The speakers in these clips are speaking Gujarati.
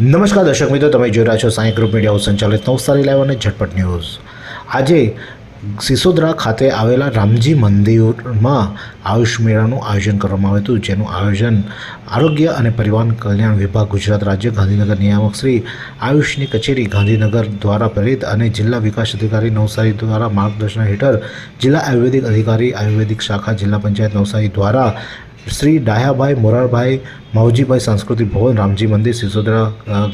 નમસ્કાર દર્શક મિત્રો, તમે જોઈ રહ્યા છો સાંઈ ગ્રુપ મીડિયા હાઉસ સંચાલિત નવસારી લાઈવ અને ઝટપટ ન્યૂઝ. આજે સિસોદરા ખાતે આવેલા રામજી મંદિરમાં આયુષ મેળાનું આયોજન કરવામાં આવ્યું હતું, જેનું આયોજન આરોગ્ય અને પરિવાર કલ્યાણ વિભાગ ગુજરાત રાજ્ય ગાંધીનગર નિયામક શ્રી આયુષની કચેરી ગાંધીનગર દ્વારા પ્રેરિત અને જિલ્લા વિકાસ અધિકારી નવસારી દ્વારા માર્ગદર્શન હેઠળ જિલ્લા આયુર્વેદિક અધિકારી આયુર્વેદિક શાખા જિલ્લા પંચાયત નવસારી દ્વારા શ્રી ડાયાભાઈ મોરારભાઈ માવજીભાઈ સાંસ્કૃતિક ભવન, રામજી મંદિર, સિસોદરા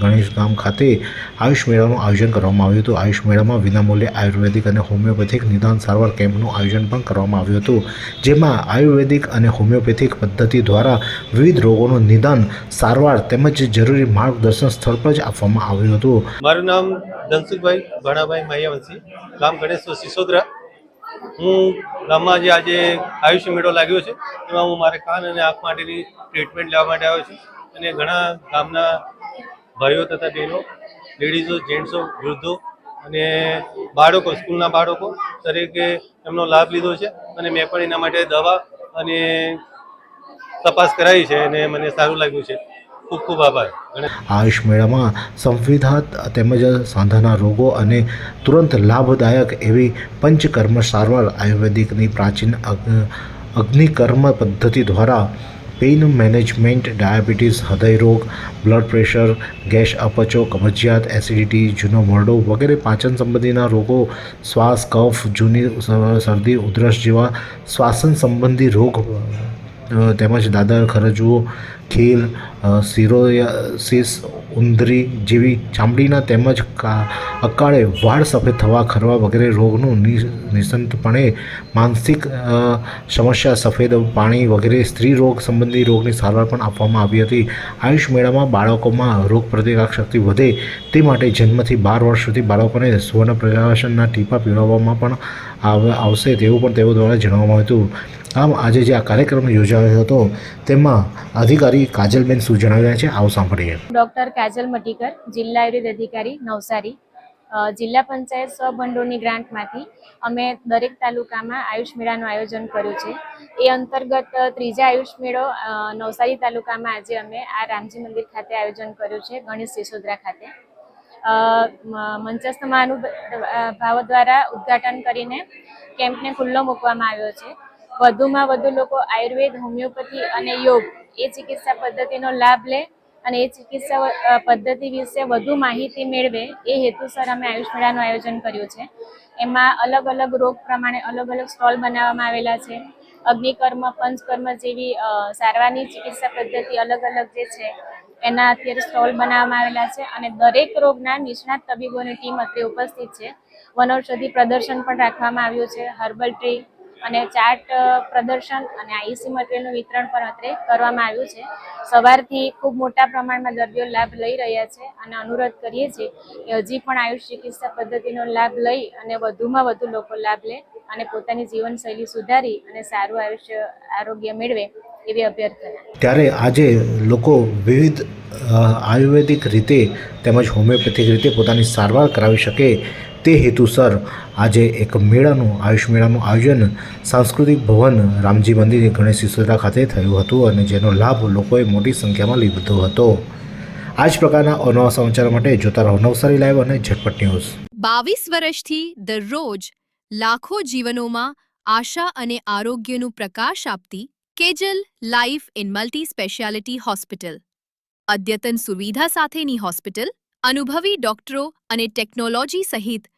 ગણેશ ગામ ખાતે આયુષ મેળાનું આયોજન કરવામાં આવ્યું હતું. આયુષ મેળામાં વિનામૂલ્યે આયુર્વેદિક અને હોમિયોપેથિક નિદાન સારવાર કેમ્પનું આયોજન પણ કરવામાં આવ્યું હતું. જેમાં આયુર્વેદિક અને હોમિયોપેથિક પદ્ધતિ દ્વારા વિવિધ રોગોનું નિદાન, સારવાર તેમજ જરૂરી માર્ગદર્શન સ્થળ પર જ આપવામાં આવ્યું હતું. મારું નામ ધનસુખભાઈ ભાણાભાઈ માયાવંશી, ગામ ગણેશ સિસોદરા. હું ગામમાં જે આજે આયુષ્ય મેળો લાગ્યો છે, એમાં હું મારે કાન અને આંખ માટેની ટ્રીટમેન્ટ લેવા માટે આવ્યો છું. અને ઘણા ગામના ભાઈઓ તથા બહેનો લેડીઝો જેન્ટ્સો વૃદ્ધો અને બાળકો, સ્કૂલના બાળકો તરીકે એમનો લાભ લીધો છે અને મેં પણ એના માટે દવા અને તપાસ કરાવી છે અને મને સારું લાગ્યું છે. ખૂબ ખૂબ આભાર. આયુષ મેળામાં સંવિધાત તેમજ સાંધાના રોગો અને તુરંત લાભદાયક એવી પંચકર્મ સારવાર આયુર્વેદિકની પ્રાચીન અગ્નિકર્મ પદ્ધતિ દ્વારા પેઇન મેનેજમેન્ટ, ડાયાબિટીસ હૃદયરોગ બ્લડ પ્રેશર, ગેસ અપચો, કબજિયાત, એસિડિટી, જૂનો મરડો વગેરે પાચન સંબંધીના રોગો, શ્વાસ, કફ, જૂની શરદી, ઉધરસ જેવા શ્વાસન સંબંધી રોગ તેમજ દાદર ખરજવો ખીલ અ, સિરોસિસ ઉંદરી જેવી ચામડીના તેમજ અકાળે વાળ સફેદ થવા ખરવા વગેરે રોગનું નિસંતપણે માનસિક સમસ્યા સફેદ પાણી વગેરે સ્ત્રી રોગ સંબંધી રોગની સારવાર પણ આપવામાં આવી હતી. આયુષ મેળામાં બાળકોમાં રોગ પ્રતિકારક શક્તિ વધે તે માટે જન્મથી બાર વર્ષ સુધી બાળકોને સુવર્ણ પ્રકાશનના ટીપા પીવડાવવામાં પણ આવ- આવશે તેવું પણ તેઓ દ્વારા જણાવવામાં આવ્યું હતું. આમ આજે જે આ કાર્યક્રમ યોજાયો હતો, તેમાં અધિકારી કાજલબેન શું જણાવ્યા છે. આવું સાંભળીએ. ડોક્ટર કાજલ મટીકર, જિલ્લા આયુર્વેદ અધિકારી, નવસારી. જિલ્લા પંચાયત સ્વભંડોળની ગ્રાન્ટમાંથી અમે દરેક તાલુકામાં આયુષ મેળાનું આયોજન કર્યું છે. એ અંતર્ગત ત્રીજા આયુષ મેળો નવસારી તાલુકામાં આજે અમે આ રામજી મંદિર ખાતે આયોજન કર્યું છે, ગણેશ સિસોદરા ખાતે. મંચસ્થ મહાનુભાવો દ્વારા ઉદ્ઘાટન કરીને કેમ્પને ખુલ્લો મૂકવામાં આવ્યો છે. વધુમાં વધુ લોકો આયુર્વેદ, હોમિયોપેથી અને યોગ એ ચિકિત્સા પદ્ધતિનો લાભ લે અને એ ચિકિત્સા પદ્ધતિ વિશે વધુ માહિતી મેળવે એ હેતુસર અમે આયુષ મેળાનું આયોજન કર્યું છે. એમાં અલગ અલગ રોગ પ્રમાણે અલગ અલગ સ્ટોલ બનાવવામાં આવેલા છે. અગ્નિકર્મ, પંચકર્મ જેવી સારવારની ચિકિત્સા પદ્ધતિ અલગ અલગ જે છે એના અત્યારે સ્ટોલ બનાવવામાં આવેલા છે અને દરેક રોગના નિષ્ણાત તબીબોની ટીમ અત્રે ઉપસ્થિત છે. વનૌષધિ પ્રદર્શન પણ રાખવામાં આવ્યું છે. હર્બલ ટ્રી અને ચાર્ટ પ્રદર્શન અને આઈસી મટીરિયલનું વિતરણ પણ અત્રે કરવામાં આવ્યું છે. સવારથી ખૂબ મોટા પ્રમાણમાં દર્દીઓ લાભ લઈ રહ્યા છે અને અનુરોધ કરીએ છીએ કે હજી પણ આયુષ ચિકિત્સા પદ્ધતિનો લાભ લઈ અને વધુમાં વધુ લોકો લાભ લે અને પોતાની જીવનશૈલી સુધારી અને સારું આયુષ્ય, આરોગ્ય મેળવે એવી અભ્યર્થના. ત્યારે આજે લોકો વિવિધ આયુર્વેદિક રીતે તેમજ હોમિયોપેથિક રીતે પોતાની સારવાર કરાવી શકે તે હેતુસર આજે એક મેળાનું, આયુષ મેળાનું આયોજન સાંસ્કૃતિક ભવન રામજી મંદિર ગણેશ સિસોદરા ખાતે થયું હતું અને જેનો લાભ લોકોએ મોટી સંખ્યામાં લીધો હતો. આ જ પ્રકારના અનવા સમાચાર માટે જોતા રહો નવસારી લાઈવ અને ઝટપટ ન્યૂઝ. બાવીસ વર્ષથી દરરોજ લાખો જીવનોમાં આશા અને આરોગ્યનું પ્રકાશ આપતી Kejal life in multi speciality hospital. અદ્યતન સુવિધા સાથેની હોસ્પિટલ અનુભવી ડોક્ટરો અને ટેકનોલોજી સહિત